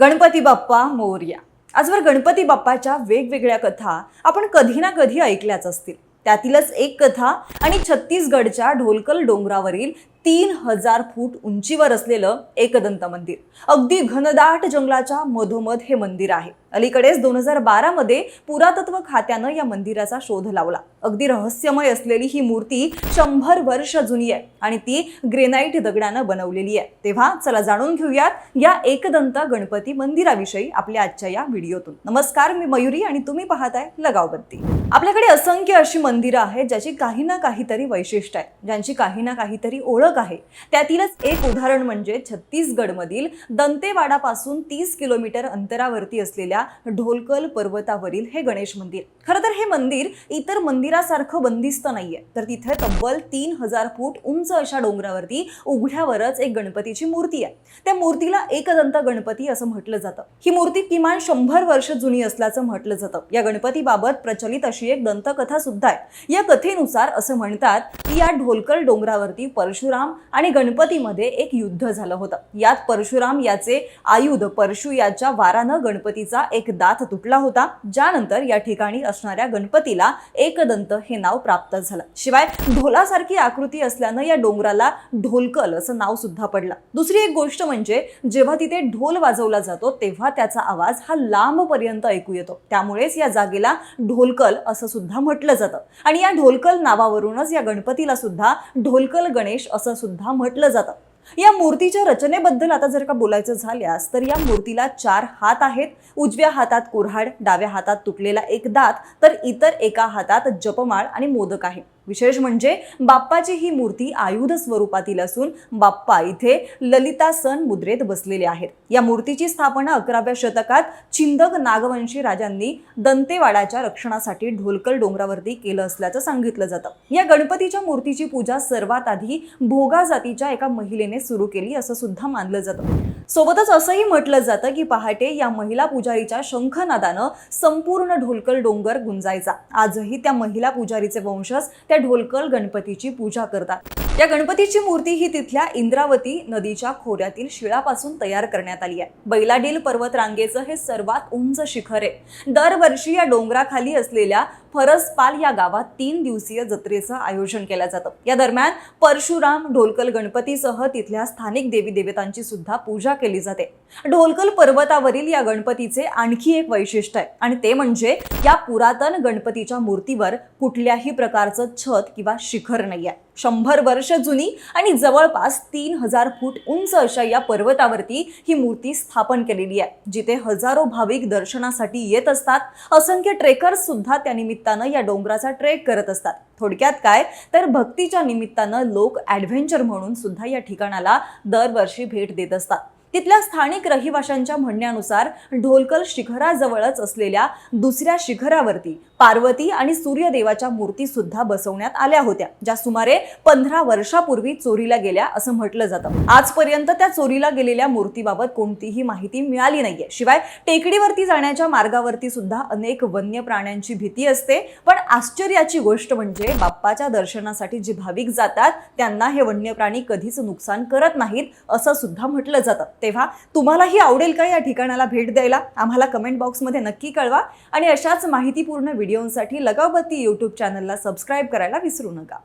गणपती बाप्पा मोर्या. आजवर गणपती बाप्पाच्या वेगवेगळ्या कथा आपण कधी ना कधी ऐकल्याच असतील. त्यातीलच एक कथा आणि छत्तीसगडच्या ढोलकल डोंगरावरील तीन हजार फूट उंचीवर असलेलं एकदंत मंदिर. अगदी घनदाट जंगलाच्या मधोमध हे मंदिर आहे. अलीकडेच दोन हजार बारामध्ये पुरातत्व खात्यानं या मंदिराचा शोध लावला. अगदी रहस्यमय असलेली ही मूर्ती शंभर वर्ष जुनी आहे आणि ती ग्रेनाईट दगडानं बनवलेली आहे. तेव्हा चला जाणून घेऊयात या एकदंत गणपती मंदिराविषयी आपल्या आजच्या या व्हिडिओतून. नमस्कार मी मयुरी आणि तुम्ही पाहताय लगावबत्ती आपल्याकडे असंख्य अशी मंदिरं आहेत ज्याची काही ना काहीतरी वैशिष्ट्य आहे. ज्यांची काही ना काहीतरी ओळख आहे. त्यातीलच एक उदाहरण म्हणजे छत्तीसगडमधील दंतेवाडापासून तीस किलोमीटर अंतरावरती असलेल्या ढोलकल पर्वतावरील हे गणेश मंदिर. खरं तर हे मंदिर इतर मंदिरासारखं बंदिस्त नाहीये. तर तिथे तब्बल तीन हजार फूट उंच अशा डोंगरावरती उघड्यावरच एक गणपतीची मूर्ती आहे. त्या मूर्तीला एकदंत गणपती असं म्हटलं जातं. ही मूर्ती किमान शंभर वर्ष जुनी असल्याचं म्हटलं जातं. या गणपतीबाबत प्रचलित अशी एक दंतकथा सुद्धा आहे. या कथेनुसार असं म्हणतात की या ढोलकल डोंगरावरती परशुराम आणि गणपतीमध्ये एक युद्ध झालं होतं. यात परशुराम याचे आयुध परशु याच्या वारानं गणपतीचा एक दात तुटला होता. ज्यानंतर या ठिकाणी असणाऱ्या गणपतीला एकदंत हे नाव प्राप्त झालं. शिवाय ढोलासारखी आकृती असल्यानं या डोंगराला ढोलकल असं नाव सुद्धा पडलं. दुसरी एक गोष्ट म्हणजे जेव्हा तिथे ढोल वाजवला जातो तेव्हा त्याचा आवाज हा लांब पर्यंत ऐकू येतो. त्यामुळेच या जागेला ढोलकल असं सुद्धा म्हटलं जातं. आणि या ढोलकल नावावरूनच या गणपतीला सुद्धा ढोलकल गणेश असं सुद्धा म्हटलं जातं. या मूर्तीच्या रचनेबद्दल आता जर का बोलायचं झाल्यास तर या मूर्तीला चार हात आहेत. उजव्या हातात कुऱ्हाड डाव्या हातात तुटलेला एक दात तर इतर एका हातात जपमाळ आणि मोदक आहे. विशेष म्हणजे बाप्पाची ही मूर्ती आयुध स्वरूपातील असून बाप्पा इथे ललितासन मुद्रेत बसलेले आहेत. या मूर्तीची स्थापना अकराव्या शतकात छिंदक नागवंशी राजांनी दंतेवाडाच्या रक्षणासाठी ढोलकल डोंगरावरती केलं असल्याचं सांगितलं जातं. या गणपतीच्या मूर्तीची पूजा सर्वात आधी भोगा जातीच्या एका महिलेने सुरू केली असं सुद्धा मानलं जातं. सोबतच असंही म्हटलं जातं की पहाटे या महिला पुजारीच्या शंखनादानं संपूर्ण ढोलकल डोंगर गुंजायचा. आजही त्या महिला पुजारीचे वंशज त्या ढोलकल गणपतीची पूजा करतात. या गणपतीची मूर्ती ही तिथल्या इंद्रावती नदीच्या खोऱ्यातील शिळापासून तयार करण्यात आली आहे. बैलाडील पर्वत रांगेचं हे सर्वात उंच शिखर आहे. दरवर्षी या डोंगराखाली असलेल्या फरसपाल या गावात तीन दिवसीय जत्रेचं आयोजन केलं जातं. या दरम्यान परशुराम ढोलकल गणपतीसह तिथल्या स्थानिक देवी देवतांची सुद्धा पूजा केली जाते. ढोलकल पर्वतावरील या गणपतीचे आणखी एक वैशिष्ट्य आहे आणि ते म्हणजे या पुरातन गणपतीच्या मूर्तीवर कुठल्याही प्रकारचं छत किंवा शिखर नाही आहे शंभर वर्ष जुनी आणि जवळपास तीन हजार फूट उंच अशा या पर्वतावरती ही मूर्ती स्थापन केलेली आहे जिथे हजारो भाविक दर्शनासाठी येत असतात. असंख्य ट्रेकर्स सुद्धा त्या निमित्तानं या डोंगराचा ट्रेक करत असतात. थोडक्यात काय? तर भक्तीच्या निमित्तानं लोक ॲडव्हेंचर म्हणून सुद्धा या ठिकाणाला दरवर्षी भेट देत असतात. तिथल्या स्थानिक रहिवाशांच्या म्हणण्यानुसार ढोलकल शिखराजवळच असलेल्या दुसऱ्या शिखरावरती पार्वती आणि सूर्यदेवाच्या मूर्ती सुद्धा बसवण्यात आल्या होत्या ज्या सुमारे पंधरा वर्षापूर्वी चोरीला गेल्या असं म्हटलं जातं. आजपर्यंत त्या चोरीला गेलेल्या मूर्तीबाबत कोणतीही माहिती मिळाली नाहीये. शिवाय टेकडीवरती जाण्याच्या मार्गावरती सुद्धा अनेक वन्य प्राण्यांची भीती असते. पण आश्चर्याची गोष्ट म्हणजे बाप्पाच्या दर्शनासाठी जे भाविक जातात त्यांना हे वन्य प्राणी कधीच नुकसान करत नाहीत असं सुद्धा म्हटलं जातं. तेव्हा तुम्हालाही आवडेल का या ठिकाणाला भेट द्यायला? आम्हाला कमेंट बॉक्समध्ये नक्की कळवा. आणि अशाच माहितीपूर्ण व्हिडिओंसाठी लगावबत्ती यूट्यूब चॅनलला सबस्क्राईब करायला विसरू नका.